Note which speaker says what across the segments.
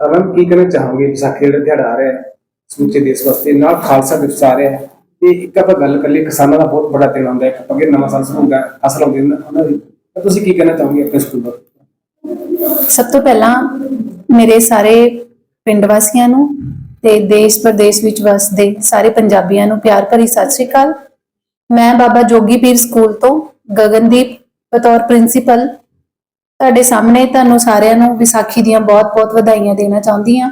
Speaker 1: Ma'am ਕੀ ਕਹਿਣਾ ਚਾਹੋਗੇ ਵਿਸਾਖੀ ਜਿਹੜਾ ਦਿਹਾੜਾ ਆ ਰਿਹਾ ਹੈ, ਸਮੁੱਚੇ ਦੇਸ਼ ਵਾਸਤੇ, ਨਾਲ ਖਾਲਸਾ ਦਿਵਸ ਆ ਰਿਹਾ ਹੈ, ਤੇ ਇੱਕ ਆਪਾਂ ਗੱਲ ਕਰ ਲਈ ਕਿਸਾਨਾਂ ਦਾ ਬਹੁਤ ਬੜਾ ਦਿਨ ਆਉਂਦਾ ਹੈ ਇੱਕ ਅੱਗੇ ਨਵਾਂ ਸਾਲ ਸ਼ੁਰੂ ਹੁੰਦਾ ਹੈ, ਫਸਲ ਆਉਂਦੀ ਉਹਨਾਂ ਦੀ। ਤਾਂ ਤੁਸੀਂ ਕੀ ਕਹਿਣਾ ਚਾਹੋਗੇ ਆਪਣੇ ਸਕੂਲ ਬਾਰੇ?
Speaker 2: ਸਭ ਤੋਂ ਪਹਿਲਾਂ ਮੇਰੇ ਸਾਰੇ ਪਿੰਡ ਵਾਸੀਆਂ ਨੂੰ ਤੇ ਦੇਸ਼ ਪ੍ਰਦੇਸ਼ ਵਿੱਚ ਵਸਦੇ ਸਾਰੇ ਪੰਜਾਬੀਆਂ ਨੂੰ ਪਿਆਰ ਭਰੀ ਸਤਿ ਸ੍ਰੀ ਅਕਾਲ। ਮੈਂ ਬਾਬਾ ਜੋਗੀ ਪੀਰ ਸਕੂਲ ਤੋਂ ਗਗਨਦੀਪ ਬਤੌਰ ਪ੍ਰਿੰਸੀਪਲ ਤੁਹਾਡੇ ਸਾਹਮਣੇ ਤੁਹਾਨੂੰ ਸਾਰਿਆਂ ਨੂੰ ਵਿਸਾਖੀ ਦੀਆਂ ਬਹੁਤ-ਬਹੁਤ ਵਧਾਈਆਂ ਦੇਣਾ ਚਾਹੁੰਦੀ ਹਾਂ।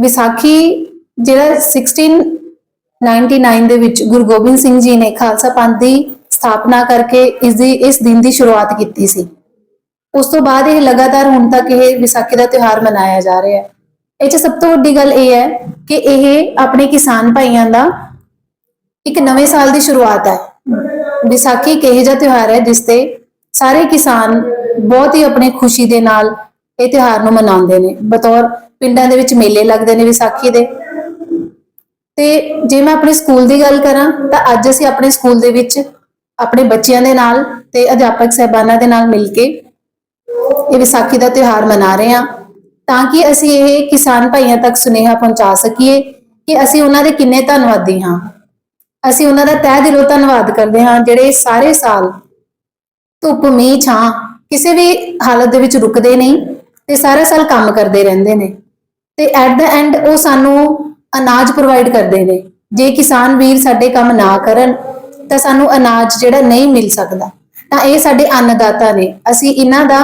Speaker 2: ਵਿਸਾਖੀ ਜਿਹੜਾ 1699 ਦੇ ਵਿੱਚ ਗੁਰੂ ਗੋਬਿੰਦ ਸਿੰਘ ਜੀ ਨੇ ਖਾਲਸਾ ਪੰਥ ਦੀ ਸਥਾਪਨਾ ਕਰਕੇ ਇਸ ਦੀ, ਇਸ ਦਿਨ ਦੀ ਸ਼ੁਰੂਆਤ ਕੀਤੀ ਸੀ। ਉਸ ਤੋਂ ਬਾਅਦ ਇਹ ਲਗਾਤਾਰ ਹੁਣ ਤੱਕ ਇਹ ਵਿਸਾਖੀ ਦਾ ਤਿਉਹਾਰ ਮਨਾਇਆ ਜਾ ਰਿਹਾ ਹੈ। ਇਹ 'ਚ ਸਭ ਤੋਂ ਵੱਡੀ ਗੱਲ ਇਹ ਹੈ ਕਿ ਇਹ ਆਪਣੇ ਕਿਸਾਨ ਭਾਈਆਂ ਦਾ ਇੱਕ ਨਵੇਂ ਸਾਲ ਦੀ ਸ਼ੁਰੂਆਤ ਹੈ। ਵਿਸਾਖੀ ਇੱਕ ਇਹੋ ਜਿਹਾ ਤਿਉਹਾਰ ਹੈ ਜਿਸ ਤੇ ਸਾਰੇ ਕਿਸਾਨ ਬਹੁਤ ਹੀ ਆਪਣੇ ਖੁਸ਼ੀ ਦੇ ਨਾਲ ਇਹ ਤਿਉਹਾਰ ਨੂੰ ਮਨਾਉਂਦੇ ਨੇ। ਬਤੌਰ ਪਿੰਡਾਂ ਦੇ ਵਿੱਚ ਮੇਲੇ ਲੱਗਦੇ ਨੇ ਵਿਸਾਖੀ ਦੇ। ਤੇ ਜੇ ਮੈਂ ਆਪਣੇ ਸਕੂਲ ਦੀ ਗੱਲ ਕਰਾਂ, ਤਾਂ ਅੱਜ ਅਸੀਂ ਆਪਣੇ ਸਕੂਲ ਦੇ ਵਿੱਚ ਆਪਣੇ ਬੱਚਿਆਂ ਦੇ ਨਾਲ ਤੇ ਅਧਿਆਪਕ ਸਹਿਬਾਨਾਂ ਦੇ ਨਾਲ ਮਿਲ ਕੇ ਇਹ ਵਿਸਾਖੀ ਦਾ ਤਿਉਹਾਰ ਮਨਾ ਰਹੇ ਹਾਂ। ਤਾਂ ਕਿ ਅਸੀਂ ਇਹ ਕਿਸਾਨ ਭਾਈਆਂ ਤੱਕ ਸੁਨੇਹਾ ਪਹੁੰਚਾ ਸਕੀਏ ਕਿ ਅਸੀਂ ਉਹਨਾਂ ਦੇ ਕਿੰਨੇ ਧੰਨਵਾਦੀ ਹਾਂ। ਅਸੀਂ ਉਹਨਾਂ ਦਾ ਤਹਿ ਦਿਲੋਂ ਧੰਨਵਾਦ ਕਰਦੇ ਹਾਂ ਜਿਹੜੇ ਸਾਰੇ ਸਾਲ ਧੁੱਪ ਮੀਂਹ ਛਾਂ ਕਿਸੇ ਵੀ ਹਾਲਤ ਦੇ ਵਿੱਚ ਰੁਕਦੇ ਨਹੀਂ ਤੇ ਸਾਰਾ ਸਾਲ ਕੰਮ ਕਰਦੇ ਰਹਿੰਦੇ ਨੇ। ਤੇ ਐਟ ਦਾ ਐਂਡ ਉਹ ਸਾਨੂੰ ਅਨਾਜ ਪ੍ਰੋਵਾਈਡ ਕਰਦੇ ਨੇ। ਜੇ ਕਿਸਾਨ ਵੀਰ ਸਾਡੇ ਕੰਮ ਨਾ ਕਰਨ, ਤਾਂ ਸਾਨੂੰ ਅਨਾਜ ਜਿਹੜਾ ਨਹੀਂ ਮਿਲ ਸਕਦਾ। ਤਾਂ ਇਹ ਸਾਡੇ ਅੰਨਦਾਤਾ ਨੇ। ਅਸੀਂ ਇਹਨਾਂ ਦਾ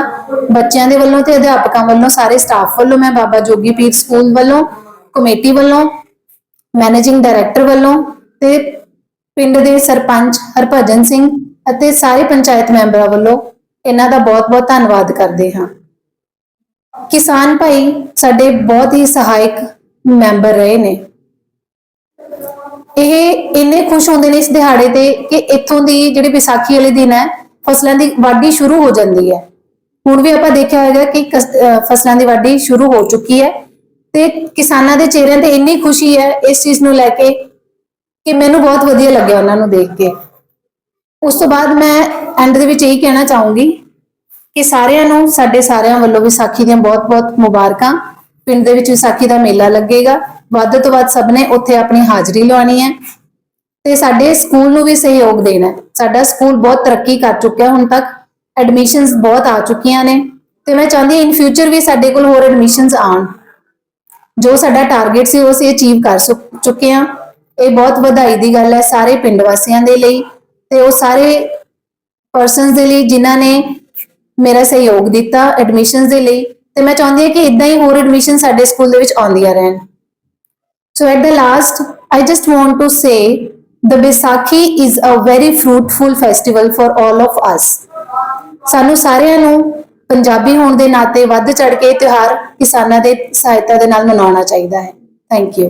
Speaker 2: ਬੱਚਿਆਂ ਦੇ ਵੱਲੋਂ ਤੇ ਅਧਿਆਪਕਾਂ ਵੱਲੋਂ, ਸਾਰੇ ਸਟਾਫ ਵੱਲੋਂ, ਮੈਂ ਬਾਬਾ ਜੋਗੀ ਪੀਰ ਸਕੂਲ ਵੱਲੋਂ, ਕਮੇਟੀ ਵੱਲੋਂ ਮੈਨੇਜਿੰਗ ਡਾਇਰੈਕਟਰ ਵੱਲੋਂ ਤੇ ਪਿੰਡ ਦੇ ਸਰਪੰਚ ਹਰਭਜਨ ਸਿੰਘ ਅਤੇ ਸਾਰੇ ਪੰਚਾਇਤ ਮੈਂਬਰਾਂ ਵੱਲੋਂ ਇਹਨਾਂ ਦਾ ਬਹੁਤ-ਬਹੁਤ ਧੰਨਵਾਦ ਕਰਦੇ ਹਾਂ। ਕਿਸਾਨ ਭਾਈ ਸਾਡੇ ਬਹੁਤ ਹੀ ਸਹਾਇਕ ਮੈਂਬਰ ਰਹੇ ਨੇ। ਇਹ ਇੰਨੇ ਖੁਸ਼ ਹੁੰਦੇ ਨੇ ਇਸ ਦਿਹਾੜੇ ਤੇ ਕਿ ਇੱਥੋਂ ਦੀ ਜਿਹੜੀ ਵਿਸਾਖੀ ਵਾਲੇ ਦਿਨ ਹੈ, ਫਸਲਾਂ ਦੀ ਵਾਢੀ ਸ਼ੁਰੂ ਹੋ ਜਾਂਦੀ ਹੈ। ਹੁਣ ਵੀ ਆਪਾਂ ਦੇਖਿਆ ਹੋਵੇਗਾ ਕਿ ਕਸ- ਫਸਲਾਂ ਦੀ ਵਾਢੀ ਸ਼ੁਰੂ ਹੋ ਚੁੱਕੀ ਹੈ ਤੇ ਕਿਸਾਨਾਂ ਦੇ ਚਿਹਰਿਆਂ ਤੇ ਇੰਨੀ ਖੁਸ਼ੀ ਹੈ ਇਸ ਚੀਜ਼ ਨੂੰ ਲੈ ਕੇ ਕਿ ਮੈਨੂੰ ਬਹੁਤ ਵਧੀਆ ਲੱਗਿਆ ਉਹਨਾਂ ਨੂੰ ਦੇਖ ਕੇ। ਉਸ ਤੋਂ ਬਾਅਦ ਮੈਂ ਐਂਡ ਦੇ ਵਿੱਚ ਇਹੀ ਕਹਿਣਾ ਚਾਹੂੰਗੀ ਕਿ ਸਾਰਿਆਂ ਨੂੰ, ਸਾਡੇ ਸਾਰਿਆਂ ਵੱਲੋਂ ਵਿਸਾਖੀ ਦੀਆਂ ਬਹੁਤ-ਬਹੁਤ ਮੁਬਾਰਕਾਂ। ਪਿੰਡ ਦੇ ਵਿੱਚ ਵਿਸਾਖੀ ਦਾ ਮੇਲਾ ਲੱਗੇਗਾ। ਵੱਧ ਤੋਂ ਵੱਧ ਸਭ ਨੇ ਉੱਥੇ ਆਪਣੀ ਹਾਜ਼ਰੀ ਲਵਾਉਣੀ ਹੈ। ਤੇ ਸਾਡੇ ਸਕੂਲ ਨੂੰ ਵੀ ਸਹਿਯੋਗ ਦੇਣਾ ਸਾਡਾ ਸਕੂਲ ਬਹੁਤ ਤਰੱਕੀ ਕਰ ਚੁੱਕਿਆ ਹੁਣ ਤੱਕ। ਐਡਮਿਸ਼ਨਸ ਬਹੁਤ ਆ ਚੁੱਕੀਆਂ ਨੇ। ਤੇ ਮੈਂ ਚਾਹੁੰਦੀ ਹਾਂ ਇਨ ਫਿਊਚਰ ਵੀ ਸਾਡੇ ਕੋਲ ਹੋਰ ਐਡਮਿਸ਼ਨਸ ਆਉਣ। ਜੋ ਸਾਡਾ ਟਾਰਗੇਟ ਸੀ, ਉਹ ਅਸੀਂ ਅਚੀਵ ਕਰ ਚੁੱਕੇ ਹਾਂ। ਇਹ ਬਹੁਤ ਵਧਾਈ ਦੀ ਗੱਲ ਹੈ ਸਾਰੇ ਪਿੰਡ ਵਾਸੀਆਂ ਦੇ ਲਈ। ਤੇ ਉਹ ਸਾਰੇ ਪਰਸਨਸ ਦੇ ਲਈ ਜਿਨ੍ਹਾਂ ਨੇ ਮੇਰਾ ਸਹਿਯੋਗ ਦਿੱਤਾ ਐਡਮਿਸ਼ਨਸ ਦੇ ਲਈ, ਤੇ ਮੈਂ ਚਾਹੁੰਦੀ ਹਾਂ ਕਿ ਇਦਾਂ ਹੀ ਹੋਰ ਐਡਮਿਸ਼ਨ ਸਾਡੇ ਸਕੂਲ ਦੇ ਵਿੱਚ ਆਉਂਦੀਆਂ ਰਹਿਣ। So at the last I just want to say the Vaisakhi is a very fruitful festival for all of us ਸਾਨੂੰ ਸਾਰਿਆਂ ਨੂੰ ਪੰਜਾਬੀ ਹੋਣ ਦੇ ਨਾਤੇ ਵੱਧ ਚੜ ਕੇ ਤਿਉਹਾਰ ਕਿਸਾਨਾਂ ਦੇ ਸਹਾਇਤਾ ਦੇ ਨਾਲ ਮਨਾਉਣਾ ਚਾਹੀਦਾ ਹੈ। Thank you